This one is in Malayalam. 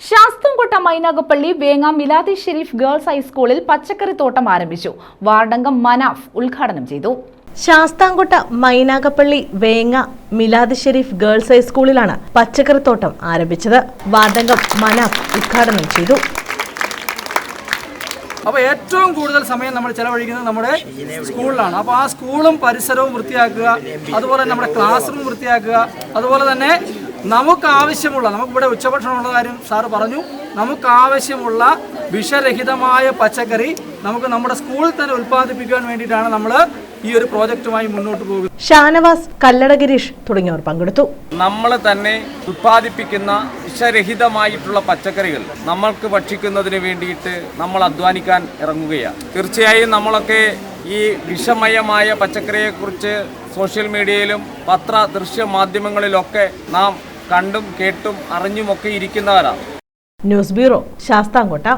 ശാസ്തംകോട്ട മൈനാഗപ്പള്ളി വേങ്ങ മിലാദി ഷെരീഫ് ഗേൾസ് ഹൈസ്കൂളിൽ പച്ചക്കറി തോട്ടം ആരംഭിച്ചു. വാർഡംഗം മനാഫ് ഉദ്ഘാടനം ചെയ്തു. ശാസ്താംകോട്ട മൈനാഗപ്പള്ളി വേങ്ങ മിലാദ് ഷെരീഫ് ഗേൾസ് ഹൈസ്കൂളിലാണ് പച്ചക്കറിത്തോട്ടം ആരംഭിച്ചത്. വാർഡംഗം മനാഫ് ഉദ്ഘാടനം ചെയ്തു. അപ്പോൾ ഏറ്റവും കൂടുതൽ സമയം നമ്മൾ ചെലവഴിക്കുന്നത് നമ്മുടെ സ്കൂളിലാണ്. അപ്പോൾ ആ സ്കൂളും പരിസരവും വൃത്തിയാക്കുക അതുപോലെ നമ്മുടെ ക്ലാസ് റൂം വൃത്തിയാക്കുക അതുപോലെ തന്നെ നമുക്ക് ആവശ്യമുള്ള നമുക്കിവിടെ ഉച്ചഭക്ഷണമുള്ള കാര്യം സാറ് പറഞ്ഞു. നമുക്ക് ആവശ്യമുള്ള വിഷരഹിതമായ പച്ചക്കറി നമുക്ക് നമ്മുടെ സ്കൂളിൽ തന്നെ ഉൽപ്പാദിപ്പിക്കാൻ വേണ്ടിയിട്ടാണ് നമ്മൾ ഈ ഒരു പ്രോജക്റ്റുമായി മുന്നോട്ട് പോകുന്നത്. ഷാനവാസ് കല്ലട ഗിരീഷ് തുടങ്ങിയവർ പങ്കെടുത്തു. നമ്മൾ തന്നെ ഉത്പാദിപ്പിക്കുന്ന വിഷരഹിതമായിട്ടുള്ള പച്ചക്കറികൾ നമ്മൾക്ക് ഭക്ഷിക്കുന്നതിന് വേണ്ടിയിട്ട് നമ്മൾ അധ്വാനിക്കാൻ ഇറങ്ങുകയാണ്. തീർച്ചയായും നമ്മളൊക്കെ ഈ വിഷമയമായ പച്ചക്കറിയെക്കുറിച്ച് സോഷ്യൽ മീഡിയയിലും പത്ര ദൃശ്യ മാധ്യമങ്ങളിലൊക്കെ നാം കണ്ടും കേട്ടും അറിഞ്ഞുമൊക്കെ ഇരിക്കുന്നവരാണ് ന്യൂസ് ബ്യൂറോ ശാസ്താംകോട്ട.